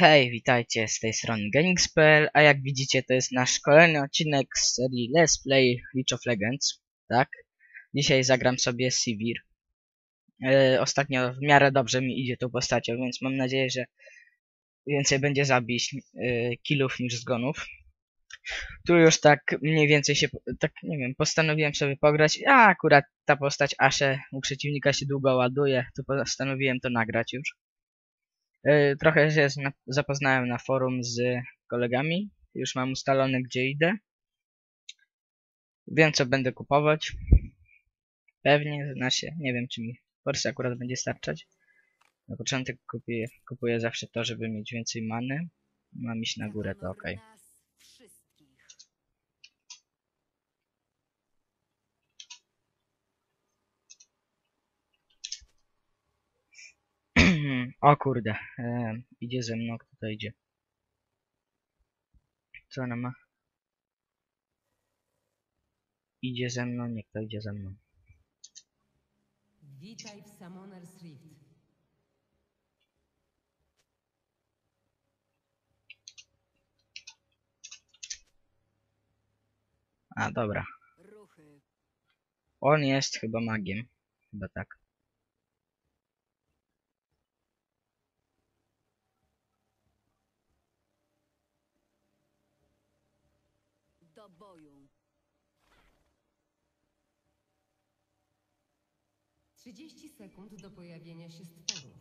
Hej, witajcie z tej strony Genix.pl, a jak widzicie to jest nasz kolejny odcinek z serii Let's Play League of Legends, tak? Dzisiaj zagram sobie Sivir. E, ostatnio w miarę dobrze mi idzie tą postacią, więc mam nadzieję, że więcej będzie zabić e, killów niż zgonów. Tu już tak mniej więcej się, tak nie wiem, postanowiłem sobie pograć, a akurat ta postać Ashe u przeciwnika się długo ładuje, to postanowiłem to nagrać już. E, Trochę się zna- zapoznałem na forum z kolegami. Już mam ustalone, gdzie idę. Wiem, co będę kupować. Pewnie, znaczy, nie wiem, czy mi forsy akurat będzie starczać. Na początek kupuję, kupuję zawsze to, żeby mieć więcej many. Mam iść na górę, to ok. O kurde, e, idzie ze mną, kto to idzie? Co ona ma? Idzie ze mną, nie kto idzie ze mną. Witaj w Summoner's Rift. A, dobra. On jest chyba magiem. Chyba tak. Do boju. 30 sekund do pojawienia się stworów.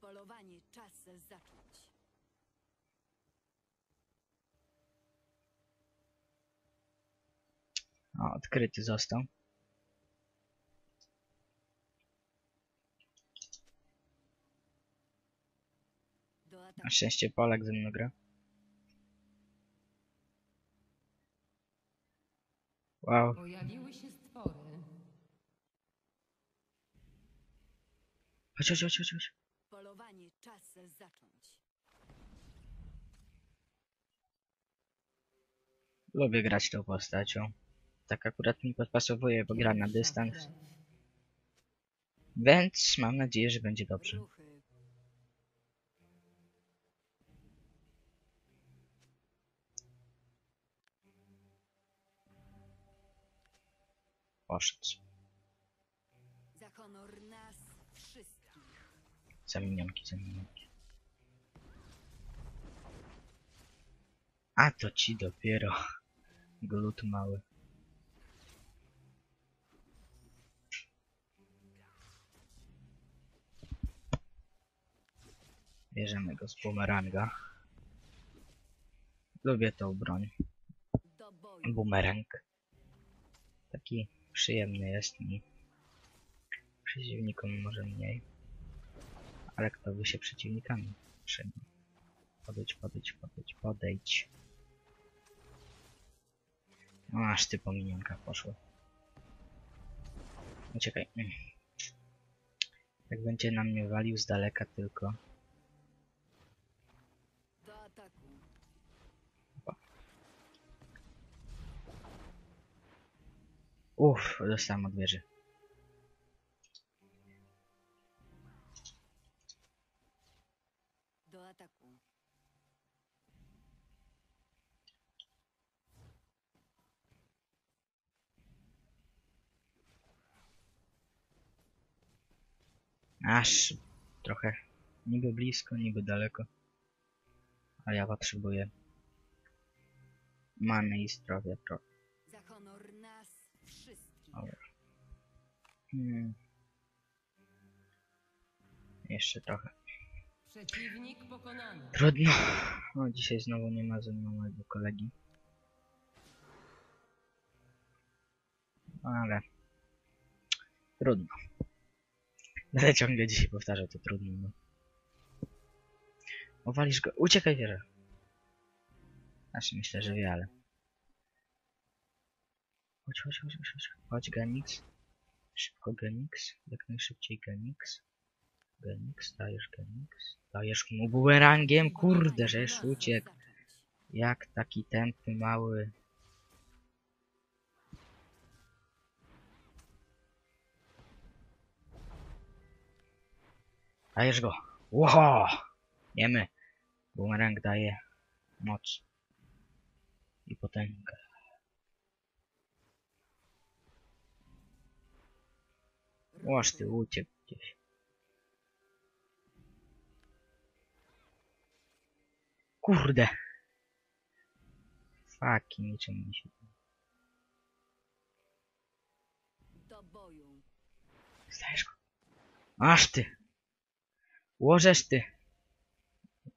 Polowanie czas zacząć. O, odkryty został. Na szczęście Polak ze mną gra. Wow, Pojawiły się stwory. chodź, chodź, chodź, chodź. Polowanie czas zacząć. Lubię grać tą postacią. Tak akurat mi podpasowuje, bo gra na dystans. Więc mam nadzieję, że będzie dobrze. Ruchy. Poszedł. Za honor nas wszystkich. Za minionki, za minionki. A to ci dopiero. Glut mały. Bierzemy go z bumeranga. Lubię tą broń. Bumerang. Taki przyjemny jest mi. Przeciwnikom może mniej. Ale kto by się przeciwnikami przejmie? Podejdź, podejdź, podejdź, podejdź. No aż ty po minionkach poszło. Uciekaj. Mm. Jak będzie na mnie walił z daleka tylko. Do ataku. Uff, dostałem od wieży. Do ataku. Aż trochę niby blisko, niby daleko. A ja potrzebuję many i zdrowia trochę. Dobra. Hmm. Jeszcze trochę. Przeciwnik pokonany. Trudno. O, dzisiaj znowu nie ma ze mną mojego kolegi. Ale... Trudno. Będę ciągle dzisiaj powtarzał to trudno, no. Owalisz go. Uciekaj, wieża. Znaczy, myślę, że wie, ale... Chodź, chodź, chodź, chodź, chodź. Genix. Szybko, Genix. Jak najszybciej, Genix. Genix, dajesz Genix. Dajesz mu bumerangiem, kurde, żeś uciekł. Jak taki tępy mały. Dajesz go. Ło! Wiemy. Boomerang daje moc. I potęgę. Łoż ty uciekł gdzieś. Kurde. Faki, niczym mi się... Do boju. Zdajesz go. Masz ty. Łożesz ty.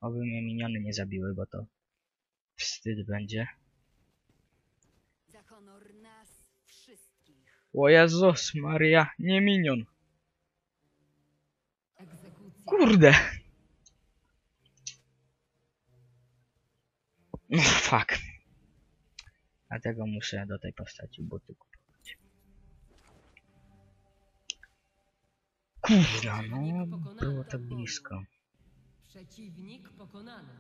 Oby mnie miniony nie zabiły, bo to wstyd będzie. Za honor nas. O Jezus Maria, nie minion. Kurde. No fuck. Dlatego muszę do tej postaci buty kupować. Kurda, no było tak blisko. Przeciwnik pokonany.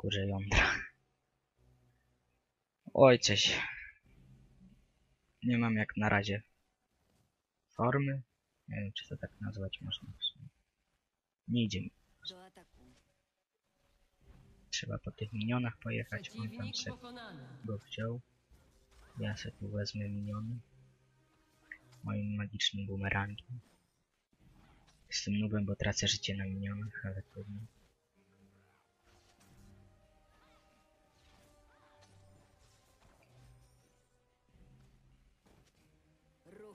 Kurze jądra. Oj. Nie mam jak na razie formy. Nie wiem, czy to tak nazwać można. Nie idzie mi. Trzeba po tych minionach pojechać. On tam se go wziął. Ja se tu wezmę miniony. Moim magicznym bumerangiem. Jestem nubem, bo tracę życie na minionach, ale trudno.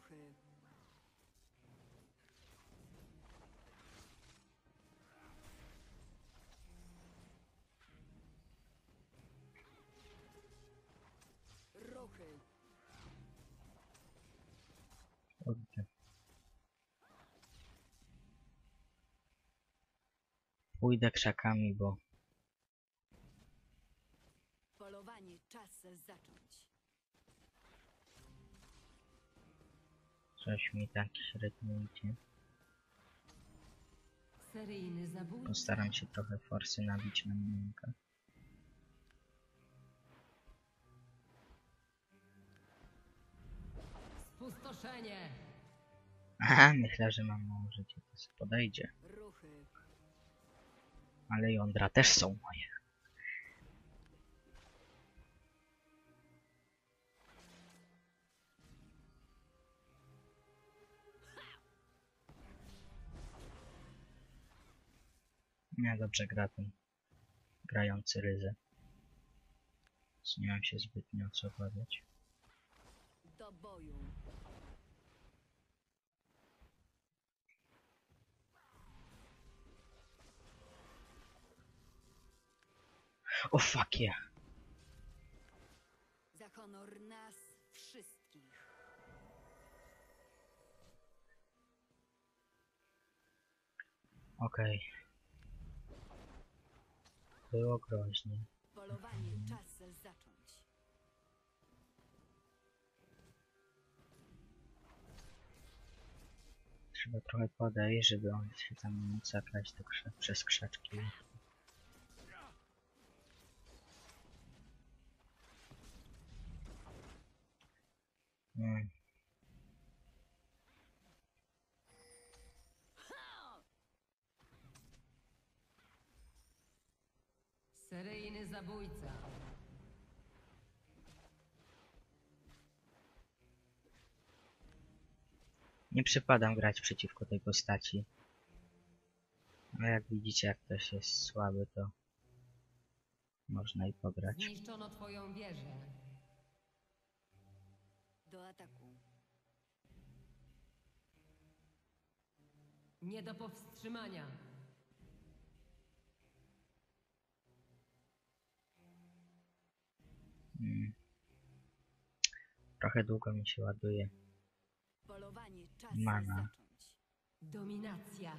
Ruchy. Ruchy. Pójdę krzakami, bo Polowanie czas zacząć. Coś mi tak średnio idzie. Seryjny zabójca. Postaram się trochę forsy nabić na minionka. Spustoszenie. Aha, myślę, że mam mało życia, to sobie podejdzie. Ruchy. Ale jądra też są moje. Nie, dobrze gra ten grający. Więc Nie mam się zbytnio co obawiać. Do boju. O fuck yeah. Za honor nas wszystkich. Okej. Było groźnie. Polowanie czas zacząć. Trzeba trochę podejść, żeby on się tam mógł zakraść do krza przez krzaczki. Zabójca. Nie przypadam grać przeciwko tej postaci. A jak widzicie, jak ktoś jest słaby, to można i pograć. Zniszczono twoją wieżę. Do ataku. Nie do powstrzymania. Trochę długo mi się ładuje. Polowanie czas Mana. zacząć. Dominacja.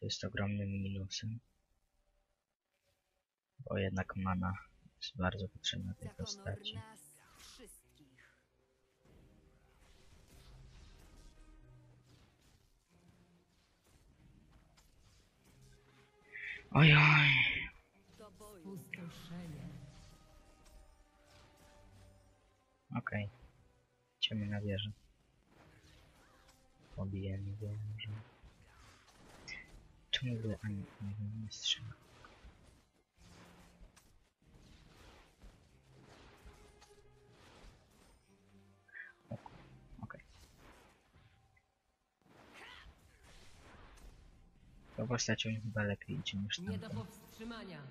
To jest ogromnym minusem. Bo jednak mana jest bardzo potrzebna tej Za honor postaci. nas wszystkich. Ojoj! Do Okej. Idziemy na wieżę. Pobijemy wieżę. Czemu by ani ani nie strzela? To postacią chyba lepiej idzie niż Nie do powstrzymania.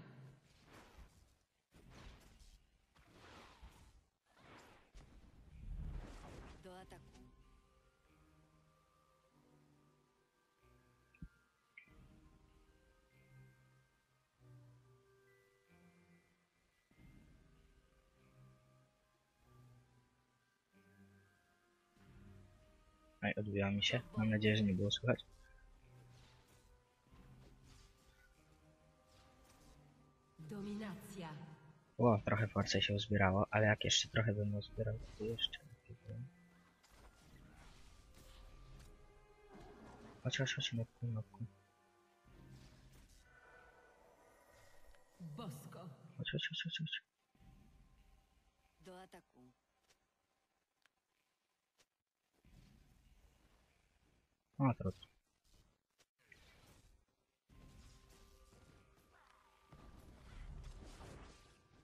Oj, odbiła mi się. Mam nadzieję, że nie było słychać. Dominacja. O, trochę force się uzbierało, ale jak jeszcze trochę bym uzbierał, to jeszcze lepiej było. Chodź, chodź, chodź, nopku, nopku. Bosko. Chodź, chodź, chodź, chodź, chodź. Do ataku. O, trudno.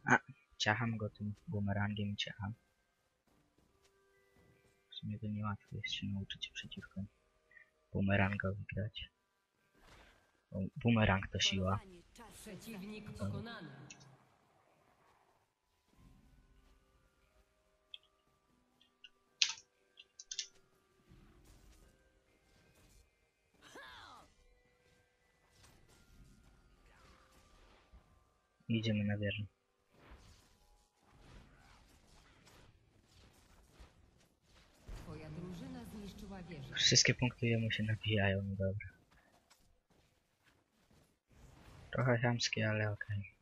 A, ciacham go tym bumerangiem, ciacham. W sumie to niełatwo jest się nauczyć przeciwko bumerangowi grać. Bumerang to siła. Przeciwnik pokonany. Idziemy na wieżę. Twoja drużyna zniszczyła wieżę. Wszystkie punkty jemu się nabijają, no dobra. Trochę chamskie, ale okej.